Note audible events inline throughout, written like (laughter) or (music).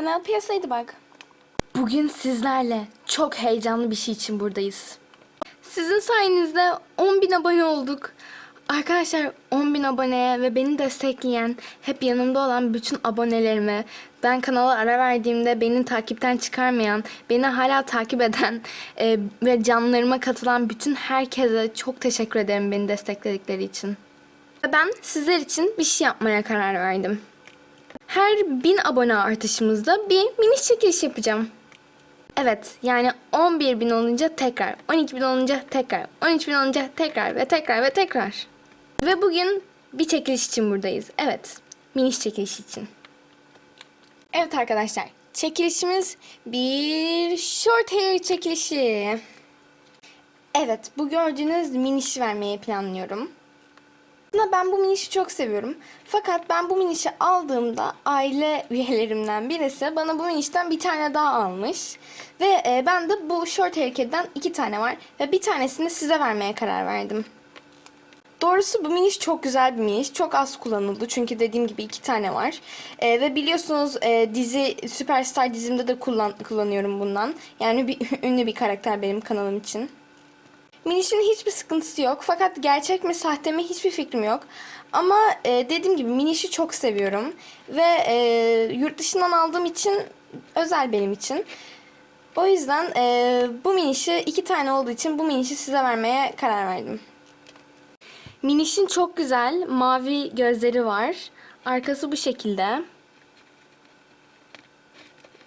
ben LPS Ladybug. Bugün sizlerle çok heyecanlı bir şey için buradayız. Sizin sayenizde 10.000 abone olduk. Arkadaşlar 10.000 aboneye ve beni destekleyen, hep yanımda olan bütün abonelerime, ben kanala ara verdiğimde beni takipten çıkarmayan, beni hala takip eden e, ve canlarıma katılan bütün herkese çok teşekkür ederim beni destekledikleri için. Ben sizler için bir şey yapmaya karar verdim. Her 1000 abone artışımızda bir mini çekiliş yapacağım. Evet yani 11 bin olunca tekrar, 12 bin olunca tekrar, 13 bin olunca tekrar ve tekrar ve tekrar. Ve bugün bir çekiliş için buradayız. Evet, miniş çekiliş için. Evet arkadaşlar, çekilişimiz bir short hair çekilişi. Evet, bu gördüğünüz minişi vermeyi planlıyorum. Aslında ben bu minişi çok seviyorum. Fakat ben bu minişi aldığımda aile üyelerimden birisi bana bu minişten bir tane daha almış. Ve e, ben de bu short haircut'den iki tane var. Ve bir tanesini size vermeye karar verdim. Doğrusu bu miniş çok güzel bir miniş. Çok az kullanıldı çünkü dediğim gibi iki tane var. E, ve biliyorsunuz e, dizi Superstar dizimde de kullan, kullanıyorum bundan. Yani bir (laughs) ünlü bir karakter benim kanalım için. Minişin hiçbir sıkıntısı yok. Fakat gerçek mi sahte mi hiçbir fikrim yok. Ama e, dediğim gibi Miniş'i çok seviyorum. Ve e, yurt dışından aldığım için özel benim için. O yüzden e, bu Miniş'i iki tane olduğu için bu Miniş'i size vermeye karar verdim. Miniş'in çok güzel mavi gözleri var. Arkası bu şekilde.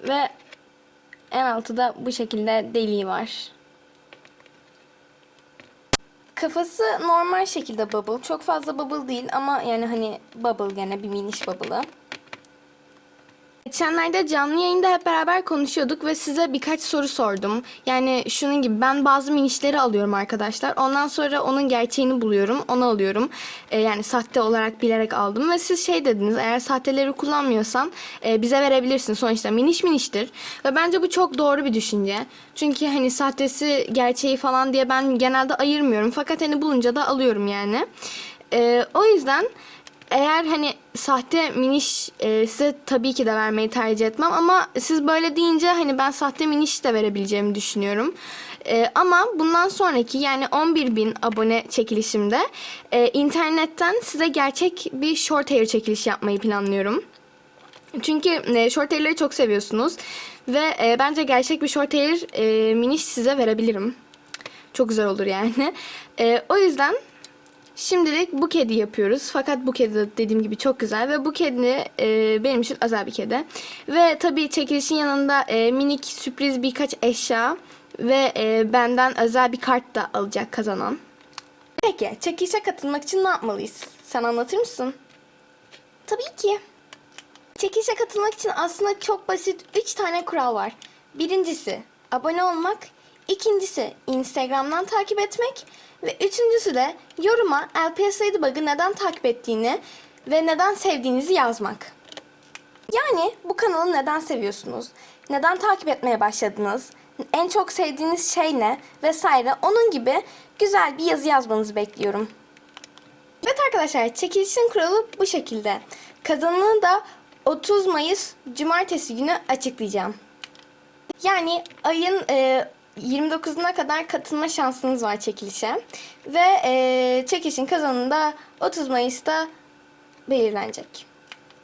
Ve en altı da bu şekilde deliği var. Kafası normal şekilde bubble. Çok fazla bubble değil ama yani hani bubble gene bir miniş bubble'ı. Geçenlerde canlı yayında hep beraber konuşuyorduk ve size birkaç soru sordum. Yani şunun gibi ben bazı minişleri alıyorum arkadaşlar. Ondan sonra onun gerçeğini buluyorum. Onu alıyorum. Ee, yani sahte olarak bilerek aldım. Ve siz şey dediniz eğer sahteleri kullanmıyorsan e, bize verebilirsin. Sonuçta miniş miniştir. Ve bence bu çok doğru bir düşünce. Çünkü hani sahtesi gerçeği falan diye ben genelde ayırmıyorum. Fakat hani bulunca da alıyorum yani. Ee, o yüzden... Eğer hani sahte miniş e, size tabii ki de vermeyi tercih etmem ama siz böyle deyince hani ben sahte miniş de verebileceğimi düşünüyorum. E, ama bundan sonraki yani 11 bin abone çekilişimde e, internetten size gerçek bir short hair çekilişi yapmayı planlıyorum. Çünkü e, short hair'leri çok seviyorsunuz ve e, bence gerçek bir short hair e, miniş size verebilirim. Çok güzel olur yani. E, o yüzden Şimdilik bu kedi yapıyoruz. Fakat bu kedi de dediğim gibi çok güzel ve bu kedi e, benim için özel bir kedi. Ve tabii çekilişin yanında e, minik sürpriz birkaç eşya ve e, benden özel bir kart da alacak kazanan. Peki çekilişe katılmak için ne yapmalıyız? Sen anlatır mısın? Tabii ki. Çekilişe katılmak için aslında çok basit 3 tane kural var. Birincisi abone olmak, ikincisi Instagram'dan takip etmek ve üçüncüsü de yoruma LPS Ladybug'ı neden takip ettiğini ve neden sevdiğinizi yazmak. Yani bu kanalı neden seviyorsunuz? Neden takip etmeye başladınız? En çok sevdiğiniz şey ne? Vesaire onun gibi güzel bir yazı yazmanızı bekliyorum. Evet arkadaşlar çekilişin kuralı bu şekilde. Kazananı da 30 Mayıs Cumartesi günü açıklayacağım. Yani ayın e, 29'una kadar katılma şansınız var çekilişe. Ve e, çekilişin kazanını da 30 Mayıs'ta belirlenecek.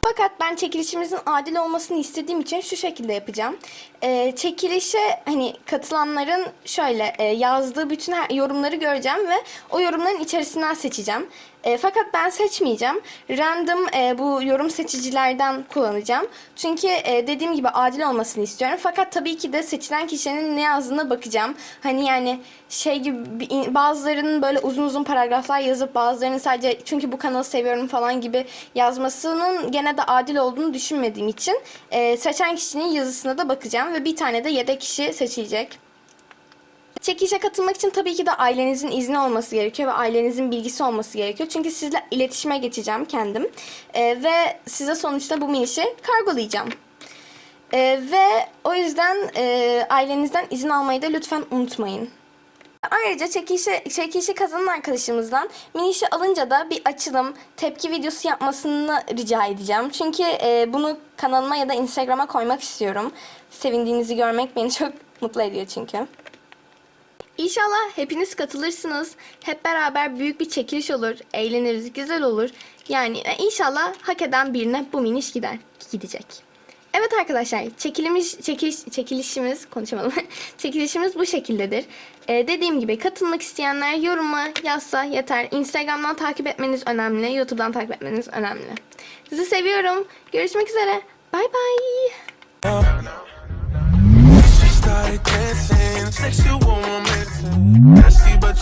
Fakat ben çekilişimizin adil olmasını istediğim için şu şekilde yapacağım. Ee, çekilişe hani katılanların şöyle e, yazdığı bütün yorumları göreceğim ve o yorumların içerisinden seçeceğim. E, fakat ben seçmeyeceğim. Random e, bu yorum seçicilerden kullanacağım. Çünkü e, dediğim gibi adil olmasını istiyorum. Fakat tabii ki de seçilen kişinin ne yazdığına bakacağım. Hani yani şey gibi bazılarının böyle uzun uzun paragraflar yazıp bazılarının sadece çünkü bu kanalı seviyorum falan gibi yazmasının gene de adil olduğunu düşünmediğim için e, seçen kişinin yazısına da bakacağım ve bir tane de yedek kişi seçilecek. Çekilişe katılmak için tabii ki de ailenizin izni olması gerekiyor ve ailenizin bilgisi olması gerekiyor. Çünkü sizle iletişime geçeceğim kendim. Ee, ve size sonuçta bu minişi kargolayacağım. Ee, ve o yüzden e, ailenizden izin almayı da lütfen unutmayın. Ayrıca çekilişi, çekilişi kazanan arkadaşımızdan minişi alınca da bir açılım, tepki videosu yapmasını rica edeceğim. Çünkü e, bunu kanalıma ya da Instagram'a koymak istiyorum. Sevindiğinizi görmek beni çok (laughs) mutlu ediyor çünkü. İnşallah hepiniz katılırsınız. Hep beraber büyük bir çekiliş olur. Eğleniriz, güzel olur. Yani e, inşallah hak eden birine bu miniş gider, gidecek. Evet arkadaşlar, çekilmiş, çekiliş, çekilişimiz, konuşamadım. (laughs) çekilişimiz bu şekildedir. Ee, dediğim gibi katılmak isteyenler yoruma yazsa yeter. Instagram'dan takip etmeniz önemli, YouTube'dan takip etmeniz önemli. Sizi seviyorum. Görüşmek üzere. Bay bay. sexual woman. Nasty but